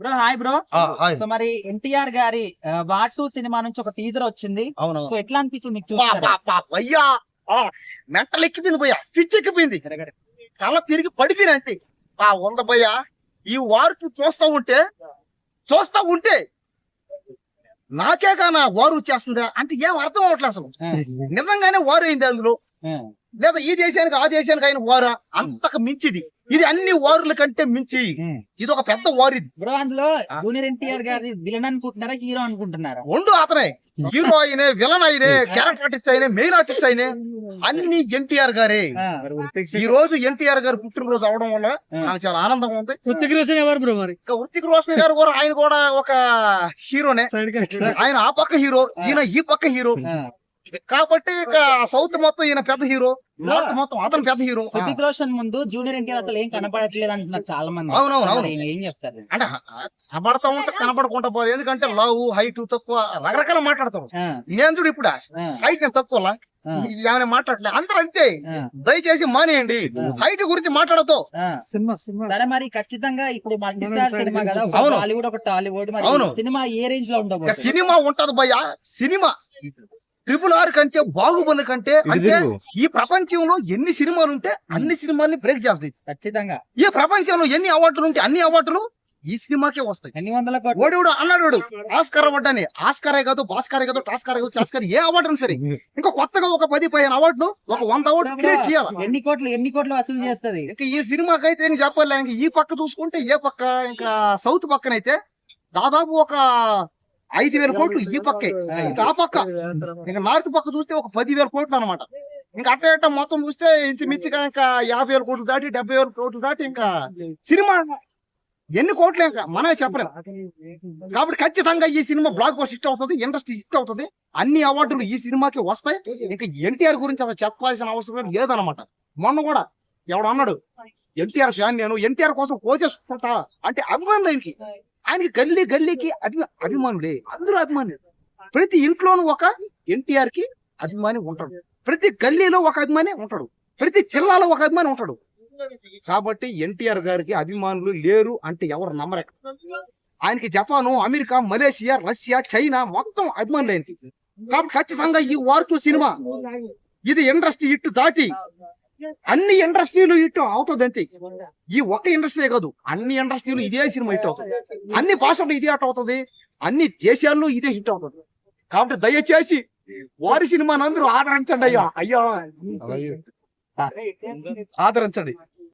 Bro hi bro. So మరి ఎన్టీఆర్ గారి watts cinema నుంచి ఒక టీజర్ వచ్చింది. సో ఎట్లా అనిపిస్తుంది మీకు అయ్యా మెంటల్ ఎక్కిపోయింది భయ్యా పిచ్చి ఎక్కిపోయింది. కళ్ళ తిరిగి పడిపోయిన అంటే ఆ వంద భయ్యా ఈ వార్పు చూస్తా ఉంటే చూస్తా ఉంటే నాకే కానా వారు వచ్చేస్తుందా? అంటే ఏం అర్థం అవట్లేదు అసలు. నిజంగానే వారు అయింది అందులో. లేదా ఈ దేశానికి ఆ దేశానికి అయిన వారా? అంతకు మించిది. ఇది అన్ని వారుల కంటే మించి. ఇది ఒక పెద్ద వారు ఇది. బ్రో అందులో జూనియర్ ఎన్టీఆర్ గారి విలన్ అనుకుంటున్నారా హీరో అనుకుంటున్నారా? ఉండు అతనే. హీరో అయినే విలన్ అయినే క్యారెక్టర్ ఆర్టిస్ట్ అయినే మెయిన్ ఆర్టిస్ట్ అయినే అన్ని ఎన్టీఆర్ గారే. ఆ, ఈ రోజు ఎన్టీఆర్ గారు పుట్టినరోజు అవడం వల్ల నాకు చాలా ఆనందంగా ఉంది. హృతిక్ రోషన్ ఎవరు బ్రో మరి? హృతిక్ రోషన్ గారు కూడా ఆయన కూడా ఒక హీరోనే. ఆయన ఆ పక్క హీరో ఈయన ఈ పక్క హీరో. కాబట్టి ఇక సౌత్ మొత్తం ఈయన పెద్ద హీరో. మొత్తం అతను పెద్ద హీరో హృతిక్ రోషన్ ముందు జూనియర్ ఎన్టీఆర్ అసలు ఏం కనపడట్లేదు అంటున్నారు చాలా మంది అవునవును, ఏం- చెప్తారు? అంటే కనబడతా ఉంటే కనబడకుండా పోదు ఎందుకంటే లవ్ హైట్ తక్కువ రకరకాల మాట్లాడతాం ఆ, నేను చూడు ఇప్పుడు? హైట్ నేను తక్కువ ఏమైనా మాట్లాడలే అందరూ అంతే. దయచేసి మానేయండి. హైట్ గురించి మాట్లాడతాం. Cinema cinema. సరే మరి ఖచ్చితంగా ఇప్పుడు మల్టీ స్టార్ సినిమా కదా. బాలీవుడ్ ఒక టాలీవుడ్ మరి అవును. సినిమా ఏ రేంజ్లో ఉండబోతుంది? సినిమా ఉంటది భయ్యా. సినిమా. ట్రిపుల్ ఆర్ కంటే బాహుబలి కంటే అంటే ఈ ప్రపంచంలో ఎన్ని సినిమాలు ఉంటే అన్ని సినిమాల్ని బ్రేక్ చేస్తాయి. ఖచ్చితంగా. ఈ ప్రపంచంలో ఎన్ని అవార్డులు ఉంటే అన్ని అవార్డులు ఈ సినిమాకే వస్తాయి. ఎన్ని వందల ఓడివుడు అన్నాడు ఆస్కార్ అవార్డు అని ఆస్కారే కాదు భాస్కరే కాదు టాస్కారే కాదు చాస్కర్ ఏ అవార్డు సరే. ఇంకా కొత్తగా ఒక పది పదిహేను అవార్డులు ఒక వంద అవార్డు క్రియేట్ చేయాలి? ఎన్ని కోట్లు ఎన్ని కోట్లు వసూలు చేస్తది? ఇంకా ఈ సినిమాకైతే నేను చెప్పాలి ఇంకా ఈ పక్క చూసుకుంటే ఏ పక్క ఇంకా సౌత్ పక్కనైతే దాదాపు ఒక ఐదు వేల కోట్లు ఈ పక్కే. ఇంకా ఆ పక్క. ఇంకా నార్త్ పక్క చూస్తే ఒక పది వేల కోట్లు అనమాట ఇంకా అట్ట ఇట్ట మొత్తం చూస్తే ఇంచుమించుగా ఇంకా యాభై వేల కోట్లు దాటి డెబ్బై వేల కోట్లు దాటి ఇంకా సినిమా ఎన్ని కోట్లు ఇంకా? మనమే చెప్పలేం. కాబట్టి ఖచ్చితంగా ఈ సినిమా బ్లాక్ బస్ హిట్ అవుతుంది ఇండస్ట్రీ హిట్ అవుతుంది. అన్ని అవార్డులు ఈ సినిమాకి వస్తాయి. ఇంకా ఎన్టీఆర్ గురించి అసలు చెప్పాల్సిన అవసరం లేదనమాట మొన్న కూడా ఎవడు అన్నాడు ఎన్టీఆర్ ఫ్యాన్ నేను ఎన్టీఆర్ కోసం కోసేసుకుంటా. అంటే అభిమానులు ఆయనకి గల్లీ గల్లీకి అభి అభిమానులే అందరూ అభిమానులే ప్రతి ఇంట్లోనూ ఒక ఎన్టీఆర్కి అభిమాని ఉంటాడు. ప్రతి గల్లీలో ఒక అభిమాని ఉంటాడు. ప్రతి జిల్లాలో ఒక అభిమాని ఉంటాడు. కాబట్టి ఎన్టీఆర్ గారికి అభిమానులు లేరు అంటే ఎవరు నమ్మరు ఆయనకి Japan America Malaysia Russia China మొత్తం అభిమానులు ఆయనకి కాబట్టి ఖచ్చితంగా ఈ వార్కు సినిమా ఇది ఇండస్ట్రీ ఇట్టు దాటి అన్ని ఇండస్ట్రీలు ఇట్టు అవుతుంది అంతే ఈ ఒక్క ఇండస్ట్రీ కాదు అన్ని ఇండస్ట్రీలు ఇదే సినిమా హిట్ అవుతుంది. అన్ని భాషల్లో ఇదే హిట్ అవుతుంది. అన్ని దేశాల్లో ఇదే హిట్ అవుతుంది. కాబట్టి దయచేసి వారి సినిమాని అందరూ ఆదరించండి అయ్యా. అయ్యా. ఆదరించండి.